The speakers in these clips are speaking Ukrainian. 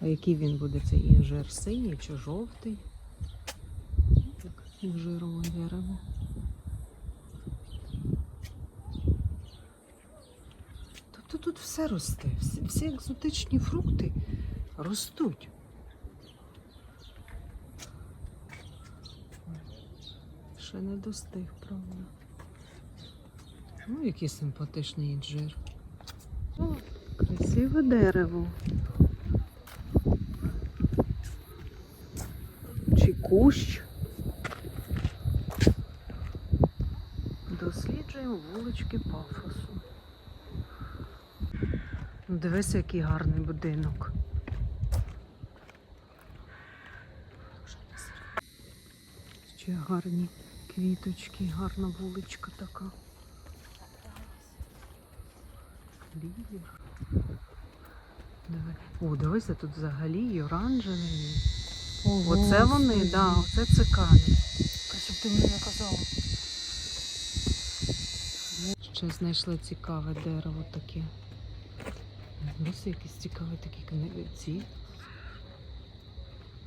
А який він буде цей інжир? Синій чи жовтий? Так, інжирове дерево. Тобто тут все росте, всі, всі екзотичні фрукти ростуть. Ще не достиг, правда. Ну, який симпатичний інжир. О, красиве дерево. Чи кущ. Досліджуємо вулички пафосу. Дивись, який гарний будинок. Ще гарні квіточки, гарна вуличка така. Лілія. О, дивися, тут взагалі і оранжеві. Оце вони, так, да, оце цикади. Щоб ти мені не казала. Ще знайшли цікаве дерево таке. Ось якісь цікаві такі кни- ці.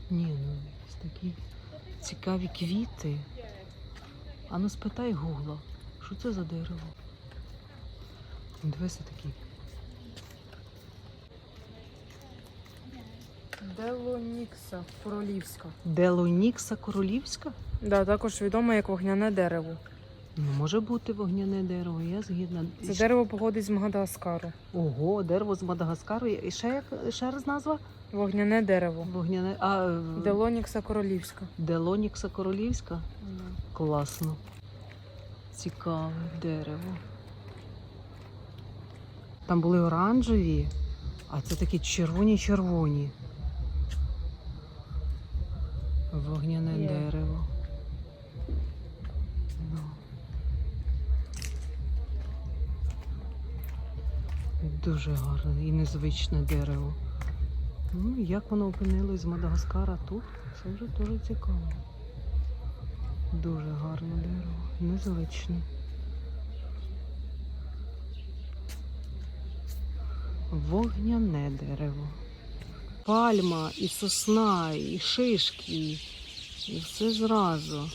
Ні, ну якісь такі цікаві квіти. А ну спитай гугла, що це за дерево? Дивися такі. Делонікса королівська. Делонікса королівська? Да, також відоме як вогняне дерево. Ну, може бути вогняне дерево, я згідна. Це дерево походить з Мадагаскару. Ого, дерево з Мадагаскару. І ще як ще раз назва? Вогняне дерево. Вогняне. А, е, Делонікса королівська. Делонікса королівська? Класно. Цікаве дерево. Там були оранжеві, а це такі червоні-червоні. Вогняне Є. дерево. Ну. Дуже гарне і незвичне дерево. Ну, як воно опинилось з Мадагаскара тут, це вже дуже цікаво. Дуже гарне дерево, незвичне. Вогняне дерево. Пальма, і сосна, і шишки, і все зразу.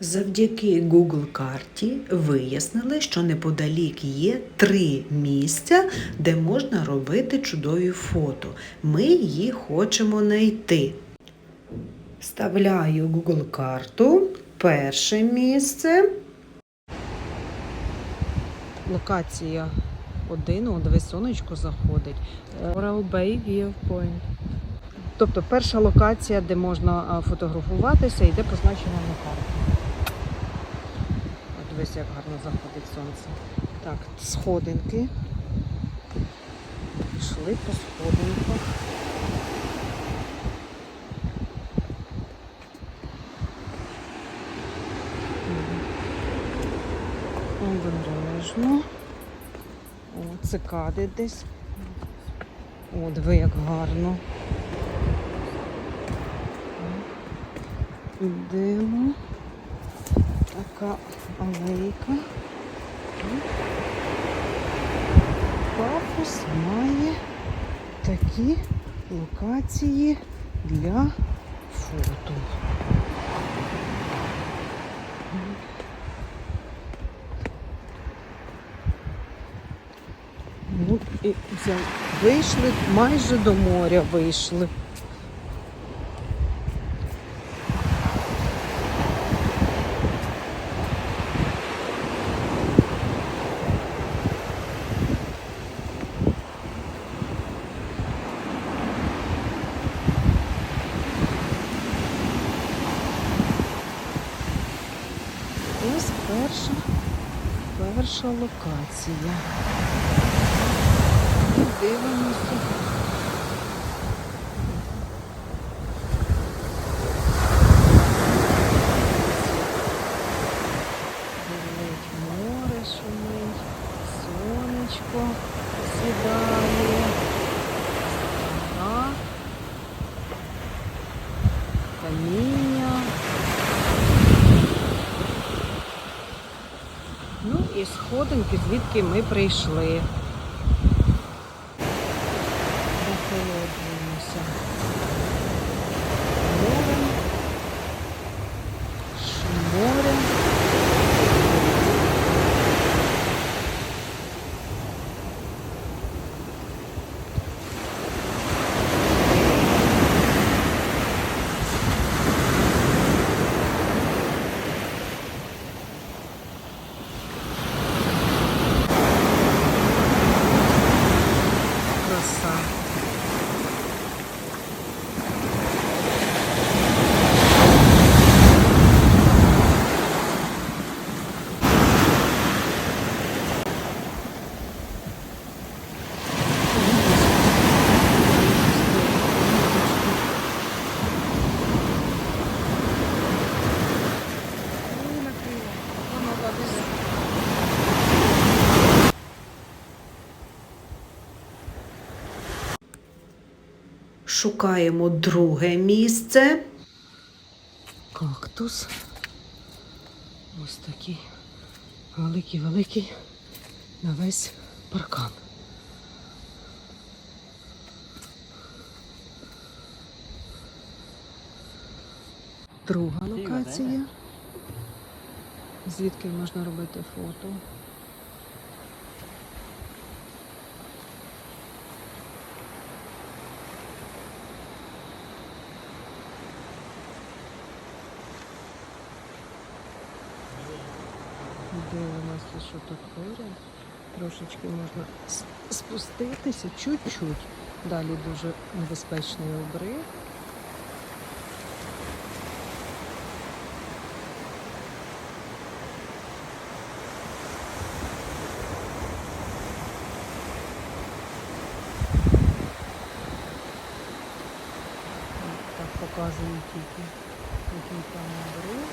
Завдяки Google карті вияснили, що неподалік є три місця, де можна робити чудові фото. Ми їх хочемо знайти. Вставляю Google карту. Перше місце. Локація один, о, дивись, сонечко заходить. Е, Coral Bay View Тобто перша локація, де можна а, фотографуватися, йде позначена на карті. От Дивись, як гарно заходить сонце. Так, сходинки. Пішли по сходинках. Обережно. Цикади десь. О, диви, як гарно. Йдемо. Така алейка. Пафос має такі локації для фото. Ну, і взяли. Вийшли, майже до моря вийшли. Ось перша, перша локація. І дивимося. Горить море шумить, сонечко сідає. Каміння. Ну і сходинки, звідки ми прийшли. дивіться. Море. Море. Шукаємо друге місце. Кактус. Ось такий великий-великий на весь паркан. Друга локація. Звідки можна робити фото. Що тут поряд. Трошечки можна спуститися чуть-чуть. Далі дуже небезпечний обрив. Так показує тільки, який там обрив.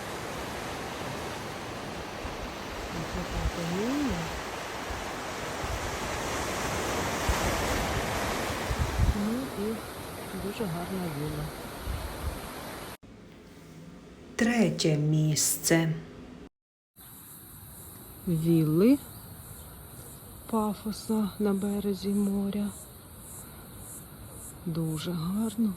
Ну і дуже гарна віла. Третє місце. Вілли пафоса на березі моря. Дуже гарно.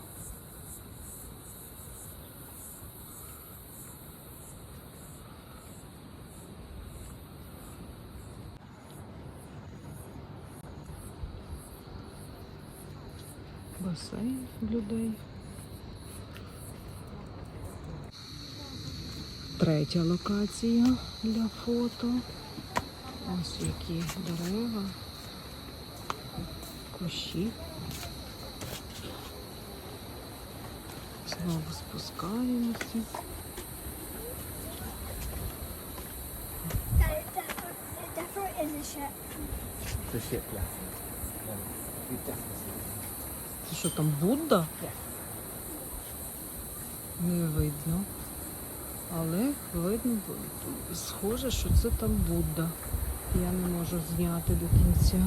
Басейн людей. Третя локація для фото. Ось які дерева, кущі. Знову спускаємося. That, that, that Це що там Будда? Не видно. Але видно, схоже, що це там Будда. Я не можу зняти до кінця.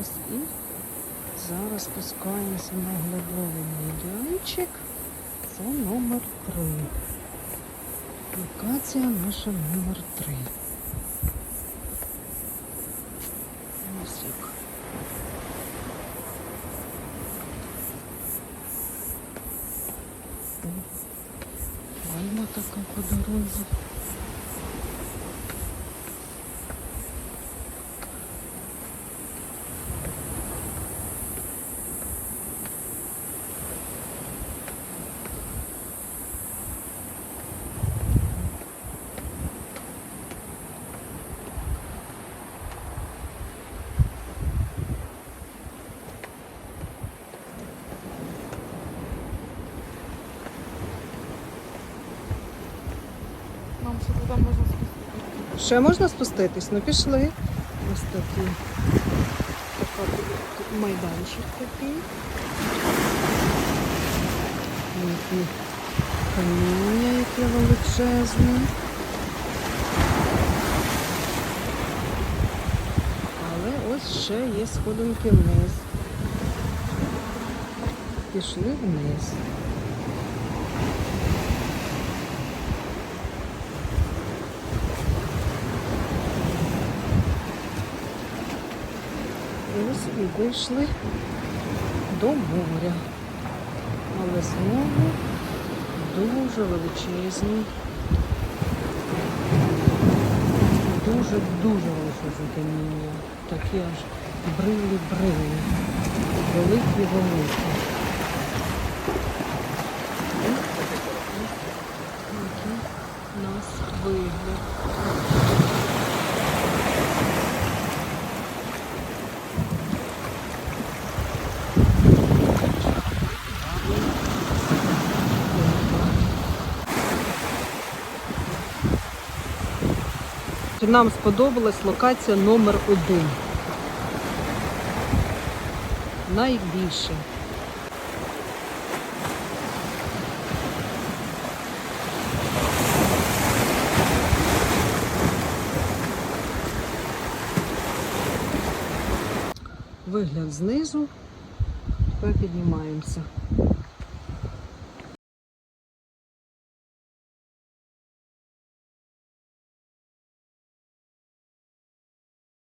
Ось і спускаємося на глибовий майданчик. Це номер три. Локація наша номер три. Ось як. Пальма така по дорозі. Ще можна спуститись? Ну пішли. Ось такий майданчик такий. Каміння, яке величезне. Але ось ще є сходинки вниз. Пішли вниз. Ось і вийшли до моря. Але знову дуже величезні. Дуже-дуже величезні каміння. Такі аж брилі-брилі. Великі-великі. нам сподобалась локація номер один. Найбільше. Вигляд знизу, Ми піднімаємося.